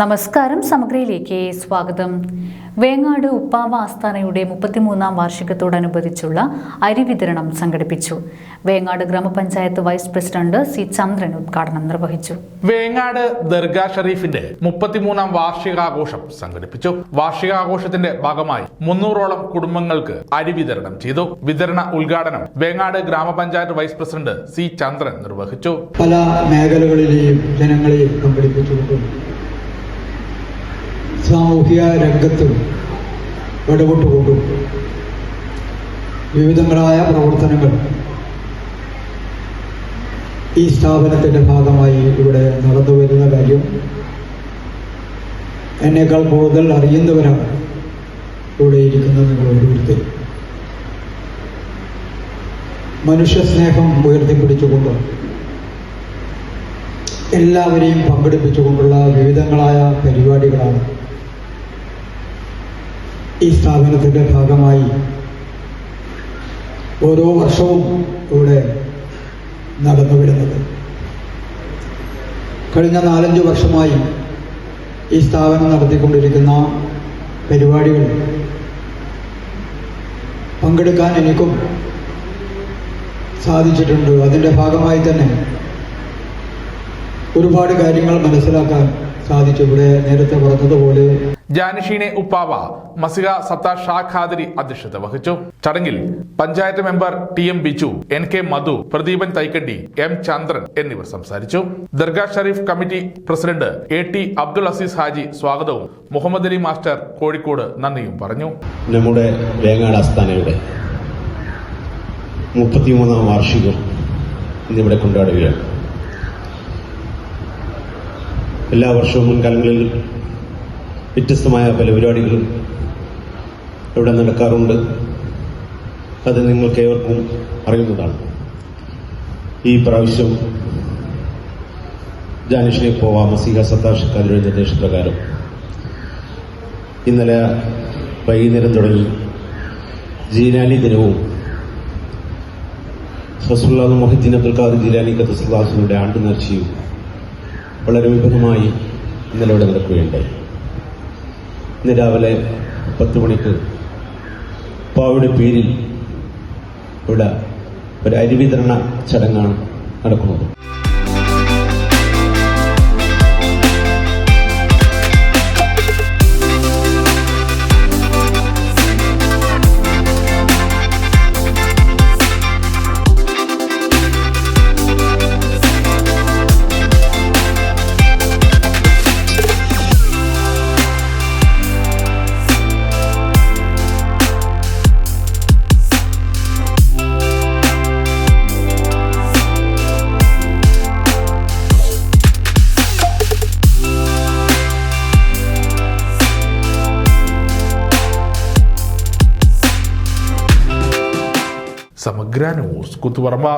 നമസ്കാരം സമഗ്രയിലേക്ക് സ്വാഗതം. വേങ്ങാട് ഉപ്പാവ ആസ്ഥാനയുടെ മുപ്പത്തിമൂന്നാം വാർഷികത്തോടനുബന്ധിച്ചുള്ള അരി വിതരണം സംഘടിപ്പിച്ചു. വേങ്ങാട് ഗ്രാമപഞ്ചായത്ത് വൈസ് പ്രസിഡന്റ് സി ചന്ദ്രൻ ഉദ്ഘാടനം നിർവഹിച്ചു. വേങ്ങാട് ദർഗാ ഷരീഫിന്റെ മുപ്പത്തിമൂന്നാം വാർഷികാഘോഷം സംഘടിപ്പിച്ചു. വാർഷികാഘോഷത്തിന്റെ ഭാഗമായി മുന്നൂറോളം കുടുംബങ്ങൾക്ക് അരി വിതരണം ചെയ്തു. വിതരണ ഉദ്ഘാടനം വേങ്ങാട് ഗ്രാമപഞ്ചായത്ത് വൈസ് പ്രസിഡന്റ് സി ചന്ദ്രൻ നിർവഹിച്ചു. പല മേഖലകളിലെയും ജനങ്ങളെയും പങ്കെടുപ്പിച്ചുകൊണ്ടും സാമൂഹിക രംഗത്തും ഇടപെട്ടുകൊണ്ടും വിവിധങ്ങളായ പ്രവർത്തനങ്ങൾ ഈ സ്ഥാപനത്തിന്റെ ഭാഗമായി ഇവിടെ നടന്നു വരുന്ന കാര്യം എന്നേക്കാൾ കൂടുതൽ അറിയുന്നവരാണ് ഇവിടെ ഇരിക്കുന്ന നിങ്ങൾ ഓരോരുത്തരും. മനുഷ്യസ്നേഹം ഉയർത്തിപ്പിടിച്ചുകൊണ്ട് എല്ലാവരെയും പങ്കെടുപ്പിച്ചുകൊണ്ടുള്ള വിവിധങ്ങളായ പരിപാടികളാണ് ഈ സ്ഥാപനത്തിന്റെ ഭാഗമായി ഓരോ വർഷവും ഇവിടെ നടന്നു വരുന്നത്. കഴിഞ്ഞ നാലഞ്ച് വർഷമായി ഈ സ്ഥാപനം നടത്തിക്കൊണ്ടിരിക്കുന്ന പരിപാടികൾ പങ്കെടുക്കാൻ എനിക്കും സാധിച്ചിട്ടുണ്ട്. അതിന്റെ ഭാഗമായി തന്നെ ഒരുപാട് കാര്യങ്ങൾ മനസ്സിലാക്കാൻ സാധിച്ചു. ഇവിടെ നേരത്തെ പറഞ്ഞതുപോലെ ജാനിഷീനെ ഉപ്പാവ മസിക സത്ത ഷാ ഖാദരി അധ്യക്ഷത വഹിച്ചു. ചടങ്ങിൽ panchayat member T M Biju N K Madhu Pradeepan Thaikandi M Chandran എന്നിവർ സംസാരിച്ചു. Dargah Sharif committee president A T Abdul Aziz Haji സ്വാഗതവും മുഹമ്മദ് അലി മാസ്റ്റർ കോഴിക്കോട് നന്ദിയും പറഞ്ഞു. നമ്മുടെ വേങ്ങാട് ആസ്ഥാനയുടെ മുപ്പത്തിമൂന്നാം വാർഷികം ഇന്നിവിടെ കൊണ്ടാടുകയാണ്. എല്ലാ വർഷവും മുൻകാലങ്ങളിൽ വ്യത്യസ്തമായ പല പരിപാടികളും ഇവിടെ നടക്കാറുണ്ട്. അത് നിങ്ങൾക്ക് ഏവർക്കും അറിയുന്നതാണ്. ഈ പ്രാവശ്യം ജാനിഷിനെ പോവാ മസീഹ സത്താഷക്കാരുടെ നിർദ്ദേശപ്രകാരം. ഇന്നലെ വൈകുന്നേരം തുടങ്ങി ജീനാലി ദിനവും ഹസുല്ലാ മൊഹിദ്ദീൻ അബ്ദുൽ ഖാദർ ജീലാനി ഖത്തസുല്ലാസിയുടെ ആണ്ട് നേർച്ചയും വളരെ വിപുലമായി ഇന്നലെ ഇവിടെ നടക്കുകയുണ്ടായി. ഇന്ന് രാവിലെ പത്ത് മണിക്ക് പാവയുടെ പേരിൽ ഇവിടെ ഒരു അരിവിതരണ ചടങ്ങാണ് നടക്കുന്നത്. സമഗ്ര ന്യൂസ്. കുത്തുപറമ്പ.